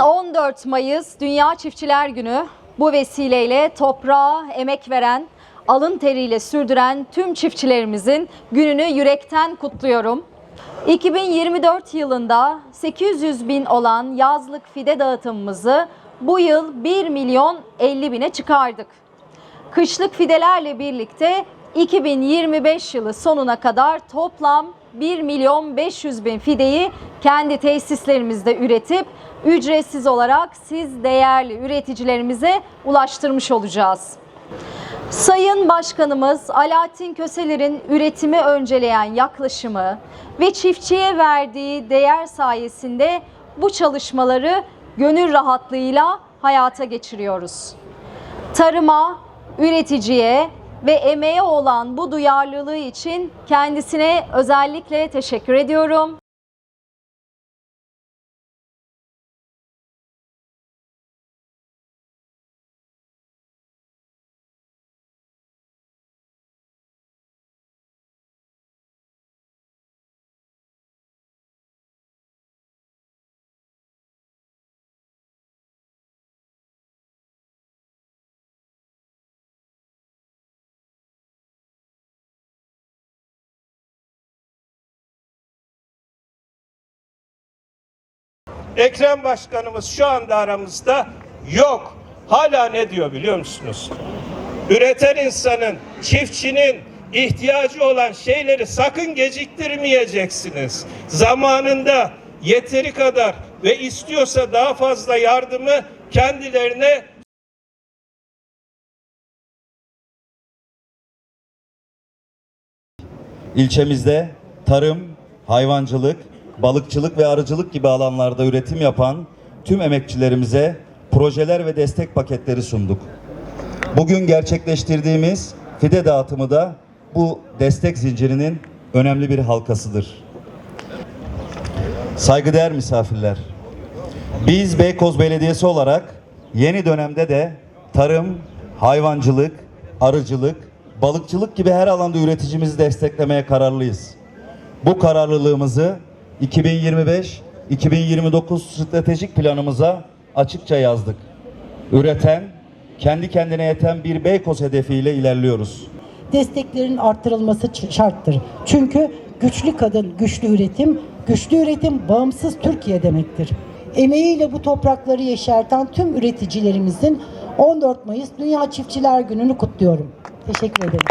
14 Mayıs Dünya Çiftçiler Günü. Bu vesileyle toprağa emek veren, alın teriyle sürdüren tüm çiftçilerimizin gününü yürekten kutluyorum. 2024 yılında 800 bin olan yazlık fide dağıtımımızı bu yıl 1 milyon 50 bine çıkardık. Kışlık fidelerle birlikte 2025 yılı sonuna kadar toplam 1 milyon 500 bin fideyi kendi tesislerimizde üretip ücretsiz olarak siz değerli üreticilerimize ulaştırmış olacağız. Sayın Başkanımız Alaaddin Köseler'in üretimi önceleyen yaklaşımı ve çiftçiye verdiği değer sayesinde bu çalışmaları gönül rahatlığıyla hayata geçiriyoruz tarıma, üreticiye ve emeğe olan bu duyarlılığı için kendisine özellikle teşekkür ediyorum. Ekrem Başkanımız şu anda aramızda yok. Hala ne diyor biliyor musunuz? Üreten insanın, çiftçinin ihtiyacı olan şeyleri sakın geciktirmeyeceksiniz. Zamanında yeteri kadar ve istiyorsa daha fazla yardımı kendilerine İlçemizde tarım, hayvancılık, balıkçılık ve arıcılık gibi alanlarda üretim yapan tüm emekçilerimize projeler ve destek paketleri sunduk. Bugün gerçekleştirdiğimiz fide dağıtımı da bu destek zincirinin önemli bir halkasıdır. Saygıdeğer misafirler, biz Beykoz Belediyesi olarak yeni dönemde de tarım, hayvancılık, arıcılık, balıkçılık gibi her alanda üreticimizi desteklemeye kararlıyız. Bu kararlılığımızı 2025-2029 stratejik planımıza açıkça yazdık. Üreten, kendi kendine yeten bir Beykoz hedefiyle ilerliyoruz. desteklerin arttırılması şarttır. Çünkü güçlü kadın, güçlü üretim, güçlü üretim bağımsız Türkiye demektir. Emeğiyle bu toprakları yeşerten tüm üreticilerimizin 14 Mayıs Dünya Çiftçiler Günü'nü kutluyorum. Teşekkür ederim.